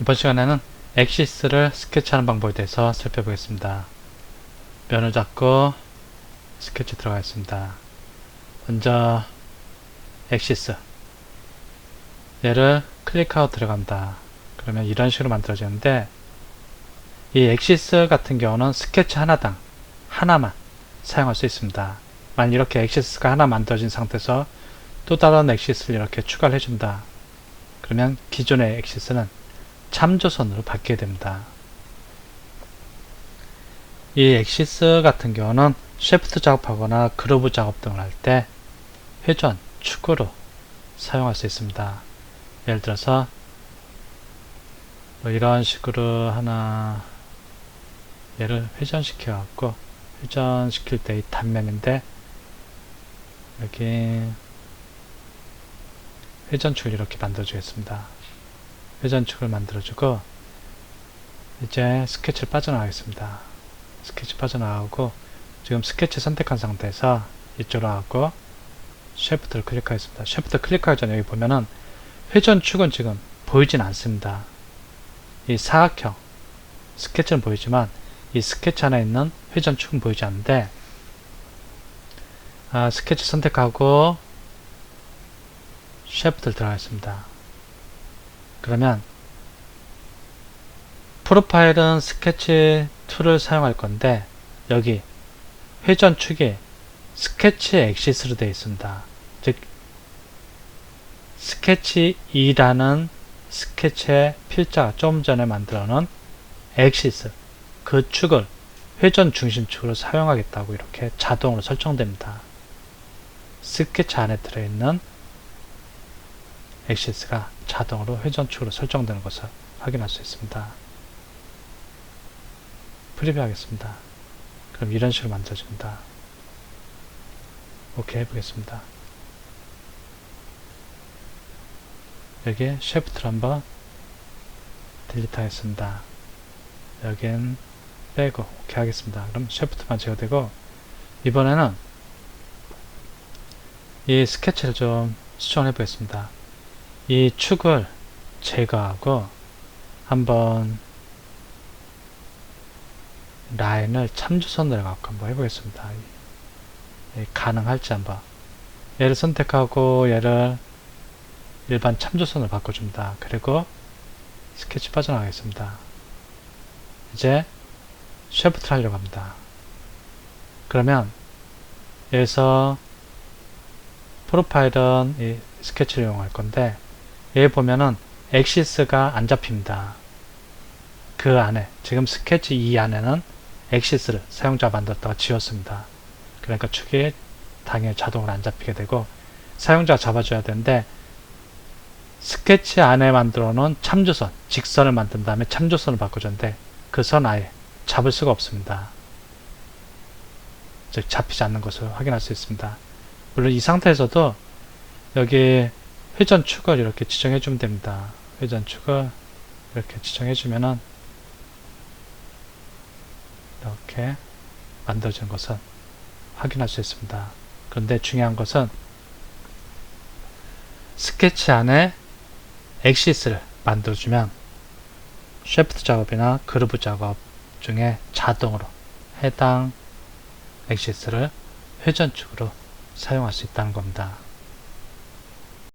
이번 시간에는 엑시스를 스케치하는 방법에 대해서 살펴보겠습니다. 면을 잡고 스케치 들어가겠습니다. 먼저 엑시스 얘를 클릭하고 들어간다. 그러면 이런 식으로 만들어지는데 이 엑시스 같은 경우는 스케치 하나당 하나만 사용할 수 있습니다. 만약 이렇게 엑시스가 하나 만들어진 상태에서 또 다른 엑시스를 이렇게 추가를 해준다. 그러면 기존의 엑시스는 참조선으로 바뀌게 됩니다. 이 엑시스 같은 경우는 쉐프트 작업하거나 그루브 작업 등을 할 때 회전, 축으로 사용할 수 있습니다. 예를 들어서 뭐 이런 식으로 하나 얘를 회전시켜 갖고 회전시킬 때 이 단면인데 여기 회전축을 이렇게 만들어 주겠습니다. 회전축을 만들어주고 이제 스케치를 빠져나가겠습니다. 스케치 빠져나가고 지금 스케치 선택한 상태에서 이쪽으로 가고 쉐프트를 클릭하겠습니다. 쉐프트 클릭하기 전에 여기 보면은 회전축은 지금 보이진 않습니다. 이 사각형 스케치는 보이지만 이 스케치 안에 있는 회전축은 보이지 않는데 아, 스케치 선택하고 쉐프트를 들어가겠습니다. 그러면 프로파일은 스케치 2를 사용할 건데 여기 회전 축이 스케치 엑시스로 되어 있습니다. 즉 스케치 2라는 스케치의 필자 좀 전에 만들어 놓은 엑시스 그 축을 회전 중심축으로 사용하겠다고 이렇게 자동으로 설정됩니다. 스케치 안에 들어있는 엑시스가 자동으로 회전축으로 설정되는 것을 확인할 수 있습니다. 프리뷰 하겠습니다. 그럼 이런 식으로 만들어집니다. 오케이 해보겠습니다. 여기에 쉐프트를 한번 딜리트 하겠습니다. 여긴 빼고 오케이 하겠습니다. 그럼 쉐프트만 제거되고 이번에는 이 스케치를 좀 수정해 보겠습니다. 이 축을 제거하고 한번 라인을 참조선으로 갖고 한번 해보겠습니다. 예, 가능할지 한번 얘를 선택하고 얘를 일반 참조선으로 바꿔줍니다. 그리고 스케치 빠져나가겠습니다. 이제 쉐프트를 하려고 합니다. 그러면 여기서 프로파일은 이 스케치를 이용할 건데 여기 보면은 엑시스가 안 잡힙니다. 그 안에 지금 스케치 2 안에는 엑시스를 사용자 만들었다가 지웠습니다. 그러니까 축이 당연히 자동으로 안 잡히게 되고 사용자가 잡아줘야 되는데 스케치 안에 만들어 놓은 참조선, 직선을 만든 다음에 참조선을 바꿔줬는데 그 선 아예 잡을 수가 없습니다. 즉 잡히지 않는 것을 확인할 수 있습니다. 물론 이 상태에서도 여기 회전축을 이렇게 지정해 주면 됩니다. 회전축을 이렇게 지정해 주면은 이렇게 만들어지는 것은 확인할 수 있습니다. 그런데 중요한 것은 스케치 안에 엑시스를 만들어주면 쉐프트 작업이나 그루브 작업 중에 자동으로 해당 엑시스를 회전축으로 사용할 수 있다는 겁니다.